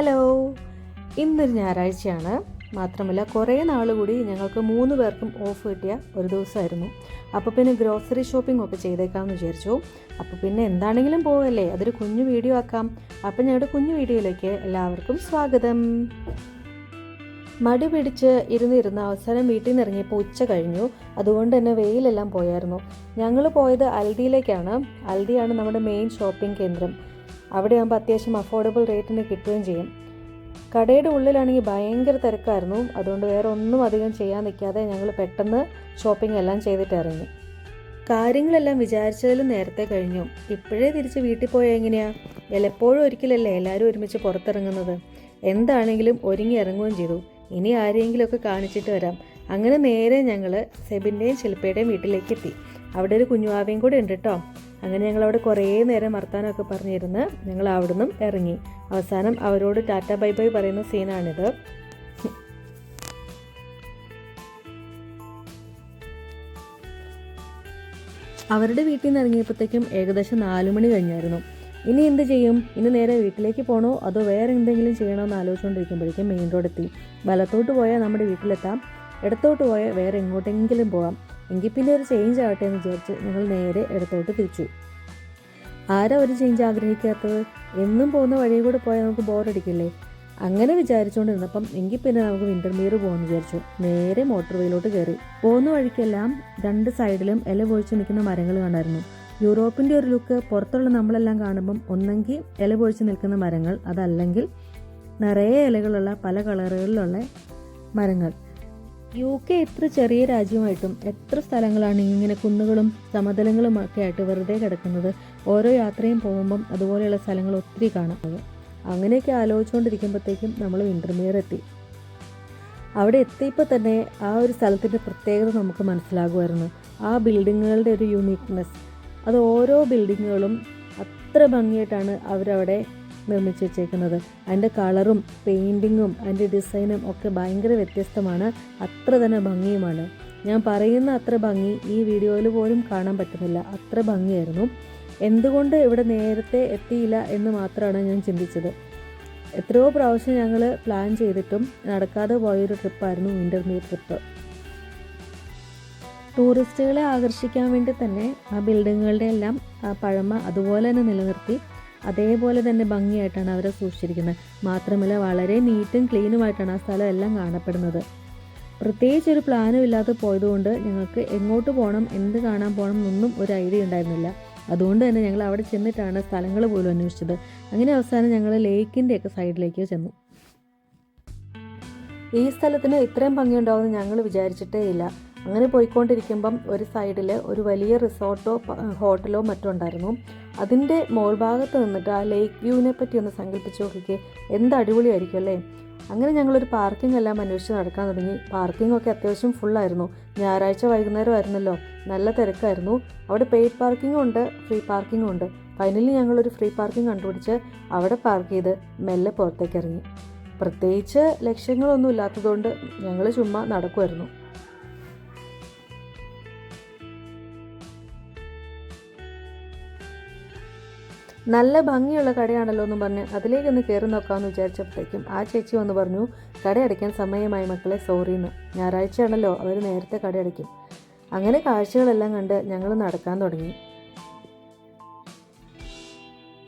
Hello ഇന്നൊരു ഞായറാഴ്ചയാണ്. മാത്രമല്ല കുറേ നാൾ കൂടി ഞങ്ങൾക്ക് മൂന്ന് പേർക്കും ഓഫ് കിട്ടിയ ഒരു ദിവസമായിരുന്നു. അപ്പോൾ പിന്നെ ഗ്രോസറി ഷോപ്പിംഗ് ഒക്കെ ചെയ്തേക്കാമെന്ന് വിചാരിച്ചു. അപ്പോൾ പിന്നെ എന്താണെങ്കിലും പോവല്ലേ? അതൊരു കുഞ്ഞു വീഡിയോ ആക്കാം. അപ്പോൾ ഞങ്ങളുടെ കുഞ്ഞു വീഡിയോയിലേക്ക് എല്ലാവർക്കും സ്വാഗതം. മടി പിടിച്ച് ഇരുന്നിരുന്ന അവസാനം വീട്ടിൽ നിന്ന് ഇറങ്ങിയപ്പോൾ ഉച്ച കഴിഞ്ഞു. അതുകൊണ്ട് തന്നെ വെയിലെല്ലാം പോയായിരുന്നു. ഞങ്ങൾ പോയത് അൽദിയിലേക്കാണ്. അൽദിയാണ് നമ്മുടെ മെയിൻ ഷോപ്പിംഗ് കേന്ദ്രം. അവിടെ ആകുമ്പോൾ അത്യാവശ്യം അഫോർഡബിൾ റേറ്റിന് കിട്ടുകയും ചെയ്യും. കടയുടെ ഉള്ളിലാണെങ്കിൽ ഭയങ്കര തിരക്കായിരുന്നു. അതുകൊണ്ട് വേറെ ഒന്നും അധികം ചെയ്യാൻ നിൽക്കാതെ ഞങ്ങൾ പെട്ടെന്ന് ഷോപ്പിംഗ് എല്ലാം ചെയ്തിട്ട് ഇറങ്ങി. കാര്യങ്ങളെല്ലാം വിചാരിച്ചതിലും നേരത്തെ കഴിഞ്ഞു. ഇപ്പോഴേ തിരിച്ച് വീട്ടിൽ പോയാൽ എങ്ങനെയാ? എപ്പോഴും ഒരിക്കലല്ലേ എല്ലാവരും ഒരുമിച്ച് പുറത്തിറങ്ങുന്നത്? എന്താണെങ്കിലും ഒരുങ്ങി ഇറങ്ങുകയും ചെയ്തു. ഇനി ആരെങ്കിലുമൊക്കെ കാണിച്ചിട്ട് വരാം. അങ്ങനെ നേരെ ഞങ്ങൾ സെബിന്റെയും ശില്പയുടെയും വീട്ടിലേക്ക് എത്തി അവിടെ ഒരു കുഞ്ഞുവാവയും കൂടെ ഉണ്ട് കേട്ടോ അങ്ങനെ ഞങ്ങൾ അവിടെ കുറേ നേരം വർത്താനമൊക്കെ പറഞ്ഞിരുന്ന് ഞങ്ങൾ അവിടെ നിന്നും ഇറങ്ങി. അവസാനം അവരോട് ടാറ്റ ബൈ ബൈ പറയുന്ന സീനാണിത്. അവരുടെ വീട്ടിൽ നിന്ന് ഇറങ്ങിയപ്പോഴത്തേക്കും ഏകദേശം നാലു മണി കഴിഞ്ഞായിരുന്നു. ഇനി എന്ത് ചെയ്യും? ഇനി നേരെ വീട്ടിലേക്ക് പോകണോ അതോ വേറെ എന്തെങ്കിലും ചെയ്യണോ എന്ന് ആലോചിച്ചുകൊണ്ടിരിക്കുമ്പോഴേക്കും മെയിൻ റോഡ് എത്തി വലത്തോട്ട് പോയാൽ നമ്മുടെ വീട്ടിലെത്താം. ഇടത്തോട്ട് പോയാൽ വേറെ എങ്ങോട്ടെങ്കിലും പോകാം. എങ്കിൽ പിന്നെ ഒരു ചേഞ്ച് ആവട്ടെ എന്ന് വിചാരിച്ച് ഞങ്ങൾ നേരെ ഇടത്തോട്ട് തിരിച്ചു. ആരാ ഒരു ചേഞ്ച് ആഗ്രഹിക്കാത്തത്? എന്നും പോകുന്ന വഴി കൂടെ പോയാൽ നമുക്ക് ബോറടിക്കില്ലേ അങ്ങനെ വിചാരിച്ചുകൊണ്ടിരുന്നപ്പം എങ്കിൽ പിന്നെ നമുക്ക് വിന്റർമീർ പോകുമെന്ന് വിചാരിച്ചു. നേരെ മോട്ടോർ വേയിലോട്ട് കയറി പോകുന്ന വഴിക്കെല്ലാം രണ്ട് സൈഡിലും ഇല പൊഴിച്ച് നിൽക്കുന്ന മരങ്ങൾ കണ്ടായിരുന്നു. യൂറോപ്പിന്റെ ഒരു ലുക്ക് പുറത്തുള്ള നമ്മളെല്ലാം കാണുമ്പം ഒന്നെങ്കിൽ ഇല പൊഴിച്ച് നിൽക്കുന്ന മരങ്ങൾ അതല്ലെങ്കിൽ നിറയെ ഇലകളുള്ള പല കളറുകളിലുള്ള മരങ്ങൾ. യു കെ എത്ര ചെറിയ രാജ്യമായിട്ടും എത്ര സ്ഥലങ്ങളാണ് ഇങ്ങനെ കുന്നുകളും സമതലങ്ങളും ഒക്കെ ആയിട്ട് വെറുതെ കിടക്കുന്നത്? ഓരോ യാത്രയും പോകുമ്പം അതുപോലെയുള്ള സ്ഥലങ്ങൾ ഒത്തിരി കാണുന്നത് അങ്ങനെയൊക്കെ ആലോചിച്ചുകൊണ്ടിരിക്കുമ്പോഴത്തേക്കും നമ്മൾ വിന്റർമിയർ എത്തി. അവിടെ എത്തിയപ്പോൾ തന്നെ ആ ഒരു സ്ഥലത്തിന്റെ പ്രത്യേകത നമുക്ക് മനസ്സിലാകുമായിരുന്നു. ആ ബിൽഡിങ്ങുകളുടെ ഒരു യുണീക്നെസ് അത് ഓരോ ബിൽഡിങ്ങുകളും അത്ര ഭംഗിയായിട്ടാണ് അവരവിടെ നിർമ്മിച്ച് വെച്ചേക്കുന്നത്. അതിന്റെ കളറും പെയിന്റിങ്ങും അതിന്റെ ഡിസൈനും ഒക്കെ ഭയങ്കര വ്യത്യസ്തമാണ്. അത്ര തന്നെ ഭംഗിയുമാണ്. ഞാൻ പറയുന്ന അത്ര ഭംഗി ഈ വീഡിയോയിൽ പോലും കാണാൻ പറ്റുന്നില്ല. അത്ര ഭംഗിയായിരുന്നു. എന്തുകൊണ്ട് ഇവിടെ നേരത്തെ എത്തിയില്ല എന്ന് മാത്രമാണ് ഞാൻ ചിന്തിച്ചത്. എത്രയോ പ്രാവശ്യം ഞങ്ങൾ പ്ലാൻ ചെയ്തിട്ടും നടക്കാതെ പോയൊരു ട്രിപ്പായിരുന്നു ഇന്റർമീഡിയറ്റ് ട്രിപ്പ് ടൂറിസ്റ്റുകളെ ആകർഷിക്കാൻ വേണ്ടി തന്നെ ആ ബിൽഡിങ്ങുകളുടെ എല്ലാം പഴമ അതുപോലെ തന്നെ നിലനിർത്തി അതേപോലെ തന്നെ ഭംഗിയായിട്ടാണ് അവരെ സൂക്ഷിച്ചിരിക്കുന്നത്. മാത്രമല്ല വളരെ നീറ്റും ക്ലീനുമായിട്ടാണ് ആ സ്ഥലം എല്ലാം കാണപ്പെടുന്നത്. പ്രത്യേകിച്ച് ഒരു പ്ലാനും ഇല്ലാതെ പോയതുകൊണ്ട് ഞങ്ങൾക്ക് എങ്ങോട്ട് പോകണം എന്ത് കാണാൻ പോകണം എന്നൊന്നും ഒരു ഐഡിയ ഉണ്ടായിരുന്നില്ല. അതുകൊണ്ട് തന്നെ ഞങ്ങൾ അവിടെ ചെന്നിട്ടാണ് സ്ഥലങ്ങൾ പോലും അന്വേഷിച്ചത്. അങ്ങനെ അവസാനം ഞങ്ങൾ ലേക്കിന്റെയൊക്കെ സൈഡിലേക്ക് ചെന്നു. ഈ സ്ഥലത്തിന് ഇത്രയും ഭംഗിയുണ്ടാവുമെന്ന് ഞങ്ങൾ വിചാരിച്ചിട്ടേ ഇല്ല അങ്ങനെ പോയിക്കൊണ്ടിരിക്കുമ്പം ഒരു സൈഡിൽ ഒരു വലിയ റിസോർട്ടോ ഹോട്ടലോ മറ്റോ ഉണ്ടായിരുന്നു അതിന്റെ മോൾ ഭാഗത്ത് നിന്നിട്ട് ആ ലേക്ക് വ്യൂവിനെ പറ്റി ഒന്ന് സങ്കല്പിച്ച് നോക്കിക്കേ എന്ത് അടിപൊളിയായിരിക്കും അല്ലേ? അങ്ങനെ ഞങ്ങളൊരു പാർക്കിംഗ് എല്ലാം അന്വേഷിച്ച് നടക്കാൻ തുടങ്ങി. പാർക്കിംഗ് ഒക്കെ അത്യാവശ്യം ഫുള്ളായിരുന്നു ഞായറാഴ്ച വൈകുന്നേരം ആയിരുന്നല്ലോ. നല്ല തിരക്കായിരുന്നു. അവിടെ പെയ്ഡ് പാർക്കിംഗും ഉണ്ട് ഫ്രീ പാർക്കിംഗും ഉണ്ട്. ഫൈനലി ഞങ്ങളൊരു ഫ്രീ പാർക്കിംഗ് കണ്ടുപിടിച്ച് അവിടെ പാർക്ക് ചെയ്ത് മെല്ലെ പുറത്തേക്ക് ഇറങ്ങി. പ്രത്യേകിച്ച് ലക്ഷ്യങ്ങളൊന്നും ഇല്ലാത്തതുകൊണ്ട് ഞങ്ങൾ ചുമ്മാ നടക്കുമായിരുന്നു നല്ല ഭംഗിയുള്ള കടയാണല്ലോ എന്ന് പറഞ്ഞ് അതിലേക്കൊന്ന് കയറി നോക്കാമെന്ന് വിചാരിച്ചപ്പോഴേക്കും ആ ചേച്ചി വന്ന് പറഞ്ഞു കടയടയ്ക്കാൻ സമയമായി മക്കളെ സോറി എന്ന് ഞായറാഴ്ചയാണല്ലോ അവർ നേരത്തെ കടയടയ്ക്കും. അങ്ങനെ കാഴ്ചകളെല്ലാം കണ്ട് ഞങ്ങൾ നടക്കാൻ തുടങ്ങി.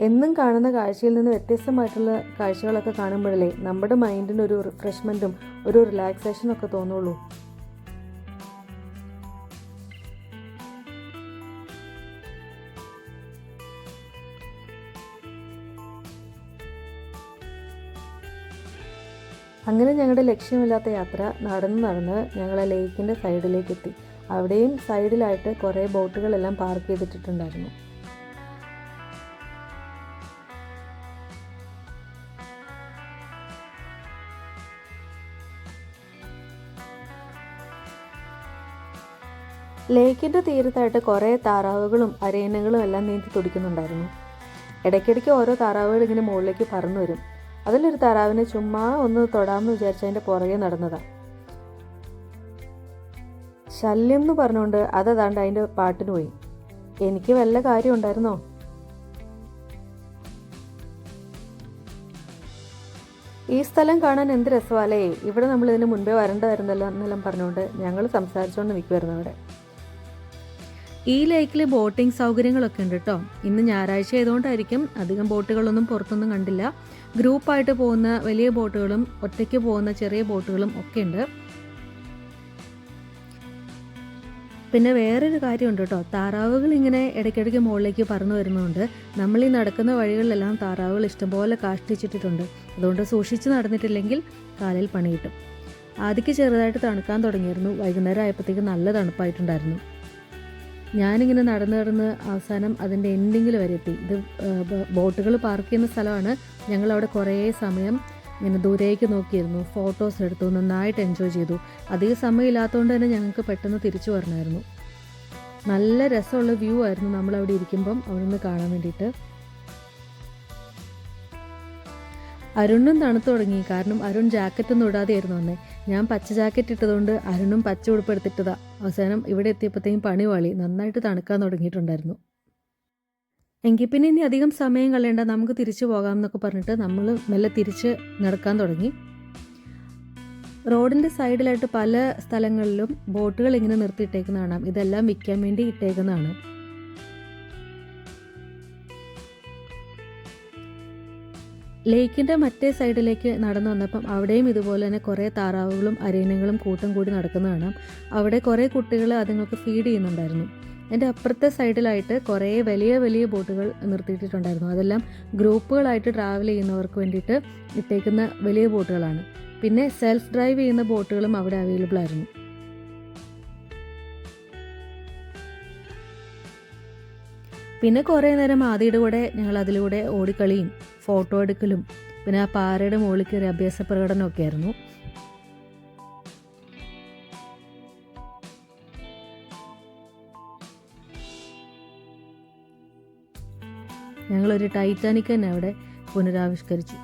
എന്നും കാണുന്ന കാഴ്ചയിൽ നിന്ന് വ്യത്യസ്തമായിട്ടുള്ള കാഴ്ചകളൊക്കെ കാണുമ്പോഴല്ലേ നമ്മുടെ മൈൻഡിന് ഒരു റിഫ്രഷ്മെന്റും ഒരു റിലാക്സേഷനും ഒക്കെ തോന്നുള്ളൂ. അങ്ങനെ ഞങ്ങളുടെ ലക്ഷ്യമില്ലാത്ത യാത്ര നടന്ന് നടന്ന് ഞങ്ങൾ ആ ലേക്കിന്റെ സൈഡിലേക്ക് എത്തി അവിടെയും സൈഡിലായിട്ട് കുറേ ബോട്ടുകളെല്ലാം പാർക്ക് ചെയ്തിട്ടുണ്ടായിരുന്നു ലേക്കിന്റെ തീരത്തായിട്ട് കുറേ താറാവുകളും അരയനകളും എല്ലാം നീന്തി തുടിക്കുന്നുണ്ടായിരുന്നു. ഇടയ്ക്കിടയ്ക്ക് ഓരോ താറാവുകൾ ഇങ്ങനെ മുകളിലേക്ക് പറന്നു വരും. അതിലൊരു താറാവിനെ ചുമ്മാ ഒന്ന് തൊടാമെന്ന് വിചാരിച്ച അതിന്റെ പുറകെ നടന്നതാണ് ശല്യം എന്ന് പറഞ്ഞുകൊണ്ട് അതതാണ്ട് അതിന്റെ പാട്ടിന് പോയി. എനിക്ക് വല്ല കാര്യം ഉണ്ടായിരുന്നോ? ഈ സ്ഥലം കാണാൻ എന്ത് രസമാലേ ഇവിടെ നമ്മൾ ഇതിന് മുൻപേ വരേണ്ടതായിരുന്നല്ലോ എന്നെല്ലാം പറഞ്ഞുകൊണ്ട് ഞങ്ങൾ സംസാരിച്ചുകൊണ്ട് നിൽക്കുമായിരുന്നു അവിടെ. ഈ ലേക്കിൽ ബോട്ടിംഗ് സൗകര്യങ്ങളൊക്കെ ഉണ്ട് കേട്ടോ. ഇന്ന് ഞായറാഴ്ച ആയതുകൊണ്ടായിരിക്കും അധികം ബോട്ടുകളൊന്നും പുറത്തൊന്നും കണ്ടില്ല. ഗ്രൂപ്പായിട്ട് പോകുന്ന വലിയ ബോട്ടുകളും ഒറ്റയ്ക്ക് പോകുന്ന ചെറിയ ബോട്ടുകളും ഒക്കെ ഉണ്ട്. പിന്നെ വേറൊരു കാര്യമുണ്ട് കേട്ടോ. താറാവുകൾ ഇങ്ങനെ ഇടയ്ക്കിടയ്ക്ക് മുകളിലേക്ക് പറന്നു വരുന്നതുകൊണ്ട് നമ്മൾ ഈ നടക്കുന്ന വഴികളിലെല്ലാം താറാവുകൾ ഇഷ്ടംപോലെ കാഷ്ടിച്ചിട്ടിട്ടുണ്ട്. അതുകൊണ്ട് സൂക്ഷിച്ച് നടന്നിട്ടില്ലെങ്കിൽ കാലിൽ പണി കിട്ടും. ആദ്യക്ക് ചെറുതായിട്ട് തണുക്കാൻ തുടങ്ങിയിരുന്നു. വൈകുന്നേരം ആയപ്പോഴത്തേക്ക് നല്ല തണുപ്പായിട്ടുണ്ടായിരുന്നു. ഞാനിങ്ങനെ നടന്ന് നടന്ന് അവസാനം അതിന്റെ എൻഡിങ്ങിൽ വരെ എത്തി. ഇത് ബോട്ടുകൾ പാർക്ക് ചെയ്യുന്ന സ്ഥലമാണ്. ഞങ്ങളവിടെ കുറേ സമയം ഇങ്ങനെ ദൂരേക്ക് നോക്കിയിരുന്നു. ഫോട്ടോസ് എടുത്തു നന്നായിട്ട് എൻജോയ് ചെയ്തു. അധികം സമയം ഇല്ലാത്തതുകൊണ്ട് തന്നെ ഞങ്ങൾക്ക് പെട്ടെന്ന് തിരിച്ചു വരണമായിരുന്നു. നല്ല രസമുള്ള വ്യൂ ആയിരുന്നു നമ്മൾ അവിടെ ഇരിക്കുമ്പം അവിടെ നിന്ന് കാണാൻ വേണ്ടിയിട്ട്. അരുണും തണുത്തു തുടങ്ങി. കാരണം അരുൺ ജാക്കറ്റ് ഒന്നും ഇടാതെയായിരുന്നു വന്നേ. ഞാൻ പച്ച ജാക്കറ്റ് ഇട്ടതുകൊണ്ട് അരുണും പച്ച ഉടുപ്പ് എടുത്തിട്ടതാ. അവസാനം ഇവിടെ എത്തിയപ്പോഴത്തേക്കും പണി വാളി നന്നായിട്ട് തണുക്കാൻ തുടങ്ങിയിട്ടുണ്ടായിരുന്നു. എങ്കിൽ പിന്നെ ഇനി അധികം സമയം കളയേണ്ട. നമുക്ക് തിരിച്ചു പോകാം എന്നൊക്കെ പറഞ്ഞിട്ട് നമ്മൾ മെല്ലെ തിരിച്ച് നടക്കാൻ തുടങ്ങി. റോഡിന്റെ സൈഡിലായിട്ട് പല സ്ഥലങ്ങളിലും ബോട്ടുകൾ ഇങ്ങനെ നിർത്തിയിട്ടേക്കുന്ന കാണാം ഇതെല്ലാം വിൽക്കാൻ വേണ്ടി ഇട്ടേക്കുന്നതാണ്. ലേക്കിന്റെ മറ്റേ സൈഡിലേക്ക് നടന്നു വന്നപ്പം അവിടെയും ഇതുപോലെ തന്നെ കുറേ താറാവുകളും അരയണങ്ങളും കൂട്ടം കൂടി നടക്കുന്ന കാണാം. അവിടെ കുറേ കുട്ടികൾ അതുങ്ങൾക്ക് ഫീഡ് ചെയ്യുന്നുണ്ടായിരുന്നു. എന്റെ അപ്പുറത്തെ സൈഡിലായിട്ട് കുറേ വലിയ വലിയ ബോട്ടുകൾ നിർത്തിയിട്ടിട്ടുണ്ടായിരുന്നു. അതെല്ലാം ഗ്രൂപ്പുകളായിട്ട് ട്രാവൽ ചെയ്യുന്നവർക്ക് വേണ്ടിയിട്ട് ഇട്ടേക്കുന്ന വലിയ ബോട്ടുകളാണ്. പിന്നെ സെൽഫ് ഡ്രൈവ് ചെയ്യുന്ന ബോട്ടുകളും അവിടെ അവൈലബിൾ ആയിരുന്നു. പിന്നെ കുറേ നേരം ആദിയുടെ കൂടെ ഞങ്ങൾ അതിലൂടെ ഓടിക്കളിയും ഫോട്ടോ എടുക്കലും പിന്നെ ആ പാറയുടെ മുകളിൽ കയറി അഭ്യാസ പ്രകടനമൊക്കെ ആയിരുന്നു ഞങ്ങളൊരു ടൈറ്റാനിക് തന്നെ അവിടെ പുനരാവിഷ്കരിച്ചു.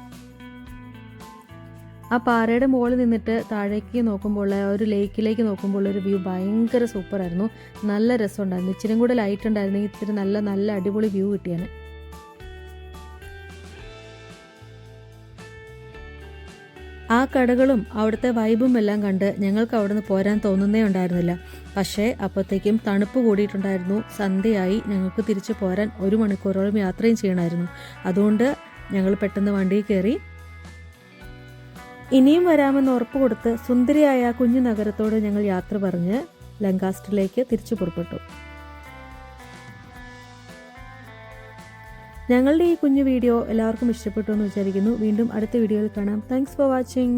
ആ പാറയുടെ മുകളിൽ നിന്നിട്ട് താഴേക്ക് നോക്കുമ്പോൾ ഒരു ലേക്കിലേക്ക് നോക്കുമ്പോൾ ഒരു വ്യൂ ഭയങ്കര സൂപ്പറായിരുന്നു. നല്ല രസമുണ്ടായിരുന്നു. ഇച്ചിരി കൂടെ ലൈറ്റ് ഉണ്ടായിരുന്നെങ്കിൽ ഇത്തിരി നല്ല നല്ല അടിപൊളി വ്യൂ കിട്ടിയാണ് ആ കടകളും അവിടുത്തെ വൈബും എല്ലാം കണ്ട് ഞങ്ങൾക്ക് അവിടുന്ന് പോരാൻ തോന്നുന്നേ ഉണ്ടായിരുന്നില്ല. പക്ഷേ അപ്പോഴത്തേക്കും തണുപ്പ് കൂടിയിട്ടുണ്ടായിരുന്നു. സന്ധ്യയായി ഞങ്ങൾക്ക് തിരിച്ചു പോരാൻ ഒരു മണിക്കൂറോളം യാത്രയും ചെയ്യണമായിരുന്നു. അതുകൊണ്ട് ഞങ്ങൾ പെട്ടെന്ന് വണ്ടിയിൽ കയറി ഇനിയും വരാമെന്ന് ഉറപ്പ് കൊടുത്ത് സുന്ദരിയായ കുഞ്ഞു നഗരത്തോട് ഞങ്ങൾ യാത്ര പറഞ്ഞ് ലങ്കാസ്റ്ററിലേക്ക് തിരിച്ചു പുറപ്പെട്ടു. ഞങ്ങളുടെ ഈ കുഞ്ഞു വീഡിയോ എല്ലാവർക്കും ഇഷ്ടപ്പെട്ടു എന്ന് വിചാരിക്കുന്നു. വീണ്ടും അടുത്ത വീഡിയോയിൽ കാണാം. Thanks for watching